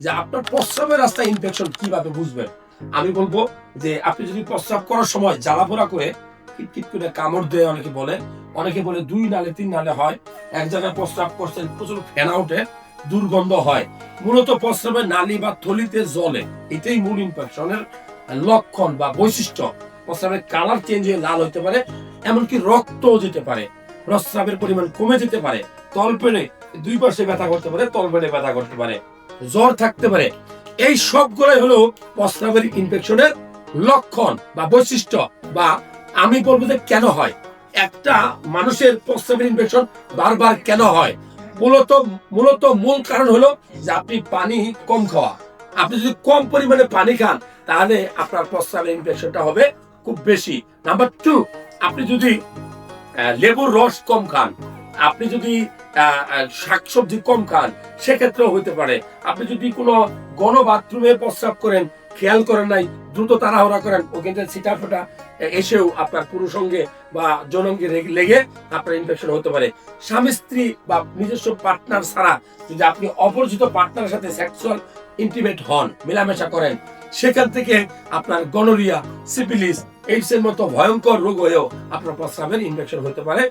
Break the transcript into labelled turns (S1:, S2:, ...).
S1: যে আপনার প্রস্রাবের রাস্তায় ইনফেকশন কীভাবে বুঝবেন? আমি বলব যে আপনি যদি প্রস্রাব করার সময় জ্বালাপোড়া করে কিটকিট করে কামড় দেয় অনেকে বলে অনেকে বলে দুই নালে তিন নালে হয়। এক জায়গায় প্রস্রাব করছেন, প্রচুর ফেনা ওঠে, দুর্গন্ধ হয়। মূলত প্রস্রাবের নালী বা থলিতে জলে এটাই মূল ইনফেকশনের লক্ষণ বা বৈশিষ্ট্য। প্রস্রাবের কালার চেঞ্জ হয়ে লাল হতে পারে, এমনকি রক্তও যেতে পারে। প্রস্রাবের পরিমাণ কমে যেতে পারে তলপেনে দুই পাশে ব্যথা করতে পারে তলপেনে ব্যথা করতে পারে। জ্বর থাকতে পারে। এই সবগুলোই হলো প্রস্রাবের ইনফেকশনের লক্ষণ বা বৈশিষ্ট্য বা আমি বলব যে কেন হয়? একটা মানুষের প্রস্রাবের ইনফেকশন বারবার কেন হয়? মূলত মূলত মূল কারণ হলো যে আপনি পানি কম খাওয়া। আপনি যদি কম পরিমাণে পানি খান, তাহলে আপনার প্রস্রাবের ইনফেকশনটা হবে খুব বেশি। নাম্বার টু আপনি যদি লেবুর রস কম খান আপনি যদি শাকসবজি কম খান, সেক্ষেত্রেও হতে পারে। আপনি যদি কোনো গণ বাথরুমে প্রস্রাব করেন, খেয়াল করেন নাই, দ্রুত তাড়াহুড়া করেন ওখানে ছিটা ফোটা এসেও আপনার পুরুষঙ্গে বা জনঙ্গে লেগে আপনার ইনফেকশন হতে পারে। স্বামী, স্ত্রী বা নিজস্ব পার্টনার ছাড়া যদি আপনি অপরিচিত পার্টনারের সাথে সেক্সুয়াল ইন্টিমেট হন, মেলামেশা করেন, সেখান থেকে আপনার গনোরিয়া সিপিলিস এইডস এর মতো ভয়ঙ্কর রোগ হয়েও আপনার প্রস্রাবের ইনফেকশন হতে পারে।